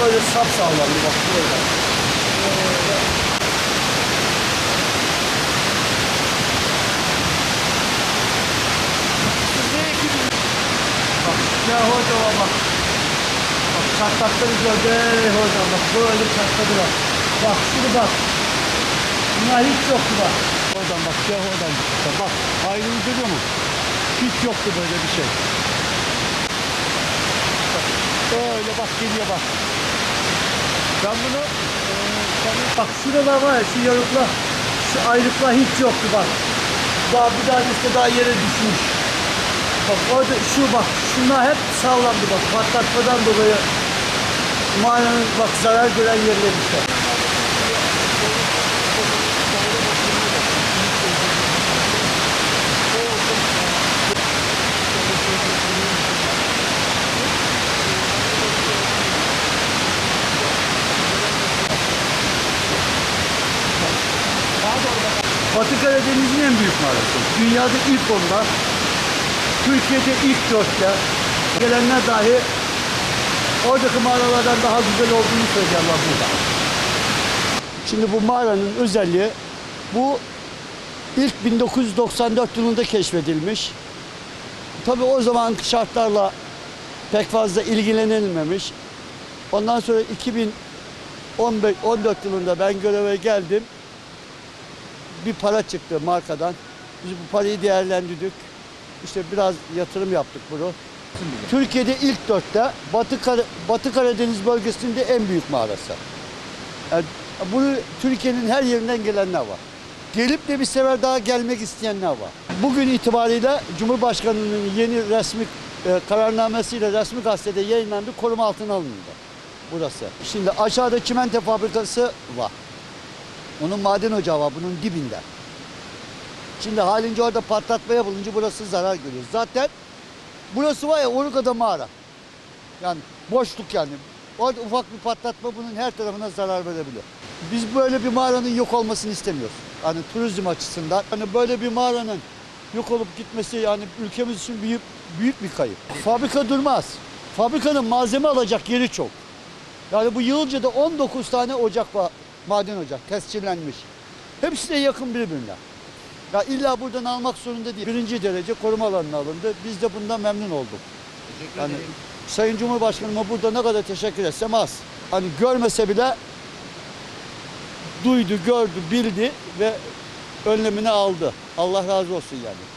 böyle sap sağlamdı bak böyle. Bak ya hocam bak. Bak çatlakları gördü hocam bak böyle çatladılar. Bak şunu bak. Bunlar hiç yoktu bak. Oradan bak ya oradan bak. Bak ayrımı görüyor musun? Hiç yoktu böyle bir şey. Bak, Böyle bak geliyor bak. Ben bunu bak şuralar var ya şu yarıklar şu ayrıklar hiç yoktu bak. Daha bir tanesi daha yere düşmüş. Bak orada şu bak şunlar hep sağlamdı bak patlatmadan dolayı mağaranın bak zarar gören yerler işte. Batı Karadeniz'in en büyük mağarası. Dünyada ilk onda. Türkiye'de ilk dörtte. Gelenler dahi oradaki mağaralardan daha güzel olduğunu söylüyorlar burada. Şimdi bu mağaranın özelliği bu ilk 1994 yılında keşfedilmiş. Tabii o zaman şartlarla pek fazla ilgilenilmemiş. Ondan sonra 2015 14 yılında ben göreve geldim bir para çıktı markadan. Biz bu parayı değerlendirdik. İşte biraz yatırım yaptık bunu. Türkiye'de ilk dörtte Batı, Kar- Batı Karadeniz bölgesinde en büyük mağarası. Yani bunu Türkiye'nin her yerinden gelenler var. Gelip de bir sefer daha gelmek isteyenler var. Bugün itibariyle Cumhurbaşkanı'nın yeni resmi e, kararnamesiyle resmi gazetede yayınlandı. Koruma altına alındı burası. Şimdi aşağıda çimento fabrikası var. Onun maden ocağı var bunun dibinde. Şimdi halince orada patlatma yapılınca burası zarar görüyor. Zaten burası var ya Oruka'da mağara. Yani boşluk yani. Orada ufak bir patlatma bunun her tarafına zarar verebilir. Biz böyle bir mağaranın yok olmasını istemiyoruz. Hani turizm açısından. Hani böyle bir mağaranın yok olup gitmesi yani ülkemiz için büyük, büyük bir kayıp. Fabrika durmaz. Fabrikanın malzeme alacak yeri çok. Yani bu Yılca'da 19 tane ocak var, maden ocak, tescillenmiş. Hepsi de yakın birbirine. Ya illa buradan almak zorunda değil. Birinci derece koruma alanına alındı. Biz de bundan memnun olduk. Yani Sayın Cumhurbaşkanıma burada ne kadar teşekkür etsem az. Hani görmese bile duydu, gördü, bildi ve önlemini aldı. Allah razı olsun yani.